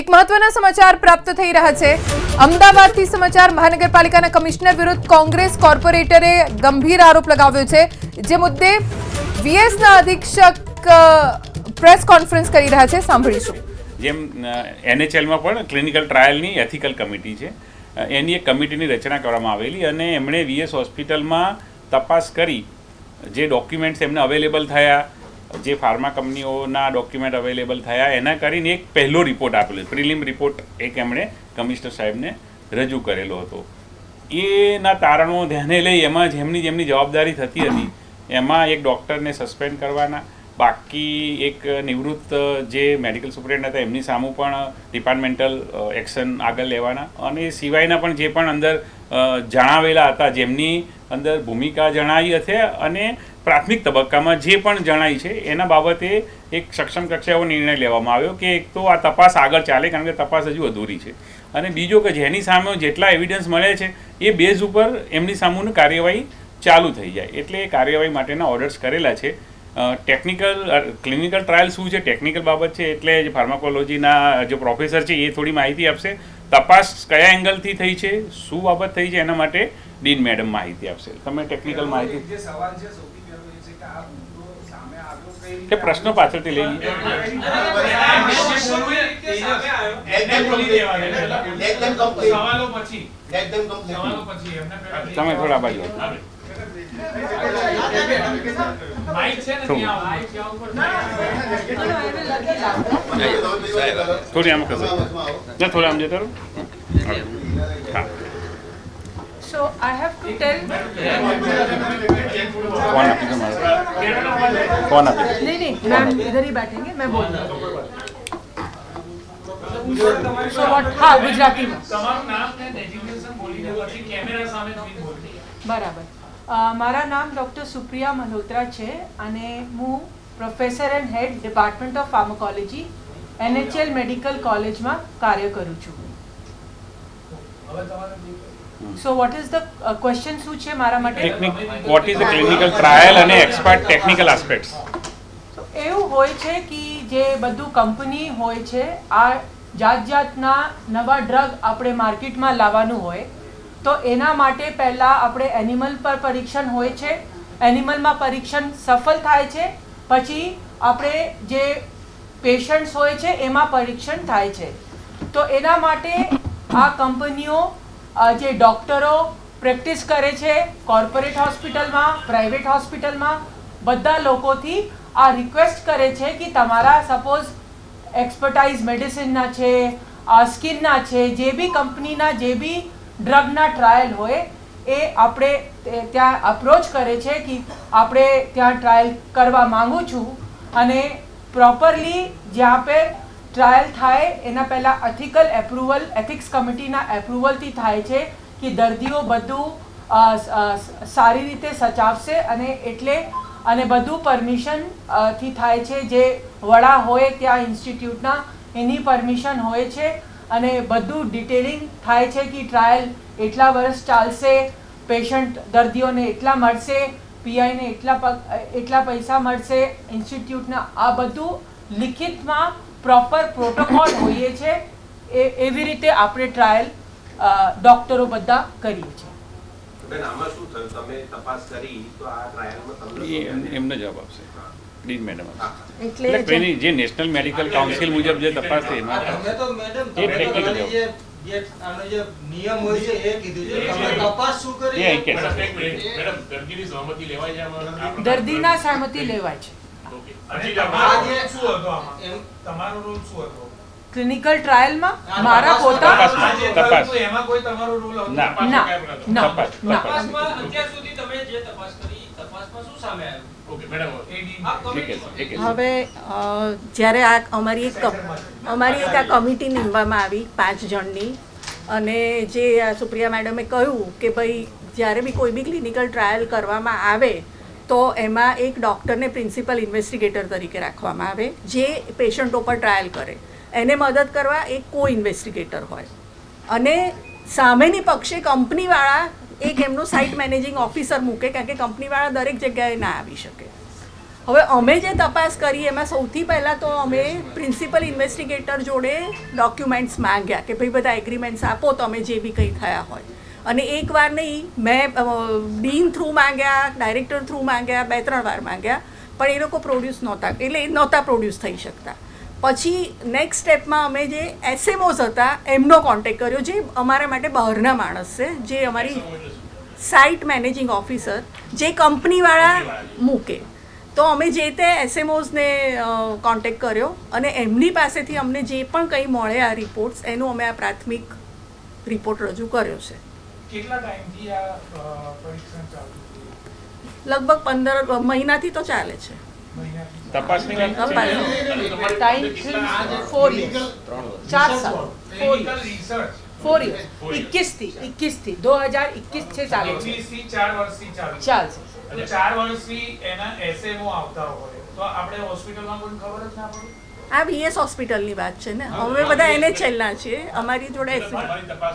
એક મહત્વના સમાચાર પ્રાપ્ત થઈ રહ્યા છે. અમદાવાદથી સમાચાર મહાનગરપાલિકાના કમિશનર વિરુદ્ધ કોંગ્રેસ કોર્પોરેટરે ગંભીર આરોપ લગાવ્યો છે. જે મુદ્દે વીએસના અધિક્ષક પ્રેસ કોન્ફરન્સ કરી રહ્યા છે. સાંભળીશું. જેમ એનએચએલમાં પણ ક્લિનિકલ ટ્રાયલની એથિકલ કમિટી છે. એની એક કમિટીની રચના કરવામાં આવેલી અને એમણે વીએસ હોસ્પિટલમાં તપાસ કરી. જે ડોક્યુમેન્ટ્સ એમને અવેલેબલ થયા જે ફાર્મા કંપનીઓના ડોક્યુમેન્ટ અવેલેબલ થયા, એના કરીને એક પહેલો રિપોર્ટ આપેલો પ્રિલિમ રિપોર્ટ એક એમણે કમિશનર સાહેબને રજૂ કરેલો હતો. એના તારણો ધ્યાને લઈ એમાં જેમની જેમની જવાબદારી થતી હતી, એમાં એક ડૉક્ટરને સસ્પેન્ડ કરવાના, બાકી એક નિવૃત્ત જે મેડિકલ સુપ્રિન્ટેન્ડન્ટ હતા, એમની સામે પણ ડિપાર્ટમેન્ટલ એક્શન આગળ લેવાના. અને સિવાયના પણ જે પણ અંદર જણાવેલા હતા, જેમની અંદર ભૂમિકા જણાવી હશે અને પ્રાથમિક તબક્કામાં જે પણ જણાય છે એના બાબતે એક સક્ષમ કક્ષાએ એવો નિર્ણય લેવામાં આવ્યો કે એક તો આ તપાસ આગળ ચાલે કારણ કે તપાસ હજુ અધૂરી છે. અને બીજો કે જેની સામે જેટલા એવિડન્સ મળે છે એ બેઝ ઉપર એમની સામેની કાર્યવાહી ચાલુ થઈ જાય. એટલે એ કાર્યવાહી માટેના ઓર્ડર્સ કરેલા છે. ટેકનિકલ ક્લિનિકલ ટ્રાયલ શું છે? ટેકનિકલ બાબત છે એટલે જે ફાર્માકોલોજીના જે પ્રોફેસર છે એ થોડી માહિતી આપશે. તપાસ કયા એંગલથી થઈ છે શું બાબત થઈ છે એના માટે ડીન મેડમ માહિતી આપશે. તમે ટેકનિકલ માહિતી જે સવાલ છે કે પ્રશ્નો પાછળથી લઈ તમે થોડા બાજુ થોડું. આમ કરજો ના થોડા આમ જતા હા So I have to tell. Phone આપી દો મારે ફોન આપી દો नहीं नहीं मैम इधर ही बैठेंगे मैं बोल रहा हूँ So what हाँ गुजराती में તમારું નામ ને ડેઝિગ્નેશન બોલીને પછી કેમેરા સામે જોઈને બોલજો બરાબર અ, મારા નામ ડૉક્ટર સુપ્રિયા મલ્હોત્રા છે અને હું professor and head department of pharmacology NHL medical કોલેજમાં કાર્ય કરું છું હવે તમારે જે so what is the question શું છે મારા માટે? What is the clinical trial અને એક્સપર્ટ ટેકનિકલ આસ્પેક્ટ્સ એવું હોય છે કે જે બધું કંપની હોય છે આ જાત જાતના નવા ડ્રગ આપણે માર્કેટમાં લાવવાનું હોય તો એના માટે પહેલાં આપણે એનિમલ પર પરીક્ષણ હોય છે. એનિમલમાં પરીક્ષણ સફળ થાય છે. પછી આપણે જે પેશન્ટ્સ હોય છે એમાં પરીક્ષણ થાય છે. તો એના માટે આ કંપનીઓ જે ડૉક્ટરો પ્રેક્ટિસ કરે છે કોર્પોરેટ હોસ્પિટલમાં, પ્રાઇવેટ હોસ્પિટલમાં, બધા લોકોથી આ રિક્વેસ્ટ કરે છે કે તમારા સપોઝ એક્સપર્ટાઇઝ મેડિસિનના છે સ્કિનના છે, જે બી કંપનીના જે બી ડ્રગના ટ્રાયલ હોય, એ આપણે ત્યાં અપ્રોચ કરે છે કે આપણે ત્યાં ટ્રાયલ કરવા માગું છું. અને પ્રોપરલી જ્યાં પે ટ્રાયલ થાય, એના પહેલાં એથિકલ એપ્રુવલ એથિક્સ કમિટીના એપ્રુવલથી થાય છે કે દર્દીઓ બધું સારી રીતે સચાવશે અને એટલે, અને બધું પરમિશનથી થાય છે. જે વડા હોય ત્યાં ઇન્સ્ટિટ્યૂટના એની પરમિશન હોય છે. અને બધું ડિટેલિંગ થાય છે કે ટ્રાયલ એટલા વર્ષ ચાલશે પેશન્ટ દર્દીઓને એટલા મળશે પીઆઈને એટલા એટલા પૈસા મળશે ઇન્સ્ટિટ્યૂટના આ બધું લિખિતમાં પ્રોપર પ્રોટોકોલ હોઈએ છે એ એવી રીતે આપણે ટ્રાયલ ડોક્ટરો બધા કરીએ છીએ. બેન આમાં શું થયું? તમે તપાસ કરી તો આ ટ્રાયલમાં તમને એ શું એમ- એમને જવાબ આપશે. ડીન મેડમ એટલે એટલે જે નેશનલ મેડિકલ કાઉન્સિલ મુજબ જે તપાસ એમાં તમે તો મેડમ તમે તો technical ખાલી જે જે આનો જે નિયમ હોય છે એ કીધું છે. તમે તપાસ શું કરી? મેડમ, એક મિનિટ. મેડમ, દર્દીની સહમતિ લેવાય છે દર્દીના સહમતિ લેવાય છે. ઓકે. તમારો રોલ શું હતો આમાં? તમારો રોલ શું હતો? ક્લિનિકલ ટ્રાયલમાં મારા પોતા તપાસ. એમાં કોઈ તમારો રોલ હતો? ના. ના. ના. તપાસ ના. તપાસ તપાસમાં અત્યાર સુધી તમે જે તપાસ કરી તપાસમાં શું સામે આવ્યું ઓકે, મેડમ, એ ડી- આ ઠીક છે કમિટી ઠીક છે હવે જ્યારે આ અમારી એક કમ- અમારી એક આ કમિટી નીમવામાં આવી પાંચ જણની અને જે આ સુપ્રિયા મેડમે કહ્યું કે ભાઈ જ્યારે બી કોઈ બી ક્લિનિકલ ટ્રાયલ કરવામાં આવે તો એમાં એક ડૉક્ટરને પ્રિન્સિપલ ઇન્વેસ્ટિગેટર તરીકે રાખવામાં આવે, જે પેશન્ટો પર ટ્રાયલ કરે. એને મદદ કરવા એક કો ઇન્વેસ્ટિગેટર હોય. અને સામેની પક્ષે કંપનીવાળા એક એમનું સાઇટ મેનેજિંગ ઓફિસર મૂકે, કારણ કે કંપનીવાળા દરેક જગ્યાએ ના આવી શકે. હવે અમે જે તપાસ કરી, એમાં સૌથી પહેલાં તો અમે પ્રિન્સિપલ ઇન્વેસ્ટિગેટર જોડે ડોક્યુમેન્ટ્સ માંગ્યા કે ભાઈ બધા એગ્રીમેન્ટ્સ આપો, તમે જે બી કંઈ થયા હોય. અને એકવાર નહીં, મેં ડીન થ્રુ માંગ્યા, ડાયરેક્ટર થ્રુ માંગ્યા, બે ત્રણ વાર માંગ્યા, પણ એ લોકો પ્રોડ્યુસ નહોતા, એટલે એ નહોતા પ્રોડ્યુસ થઈ શકતા. પછી નેક્સ્ટ સ્ટેપમાં અમે જે એસએમઓઝ હતા, એમનો કોન્ટેક કર્યો, જે અમારા માટે બહારના માણસ છે, જે અમારી સાઇટ મેનેજિંગ ઓફિસર, જે કંપનીવાળા મૂકે. તો અમે જે તે એસએમઓઝને કોન્ટેક કર્યો, અને એમની પાસેથી અમને જે પણ કંઈ મળે આ રિપોર્ટ્સ, એનું અમે આ પ્રાથમિક રિપોર્ટ રજૂ કર્યો છે. કેટલા ટાઈમથી આ પરીક્ષણ ચાલુ છે? લગભગ પંદર મહિનાથી તો ચાલે છે. તપાસની વાત. ટાઈમ ફોર યર્સ ચાર સાલ. ફોર યર્સ ફોર યર્સથી થી ઇક્કીસ છે ચાર વર્ષથી ચાલુ ચાલશે અને ચાર વર્ષથી એના એસએમઓ આવતા હોય. તો આપણે હોસ્પિટલમાં કોઈ ખબર જ ના પડે? આ બીએસ હોસ્પિટલની વાત છે ને. અમે બધા એને છેલ્લા છીએ. અમારી જોડે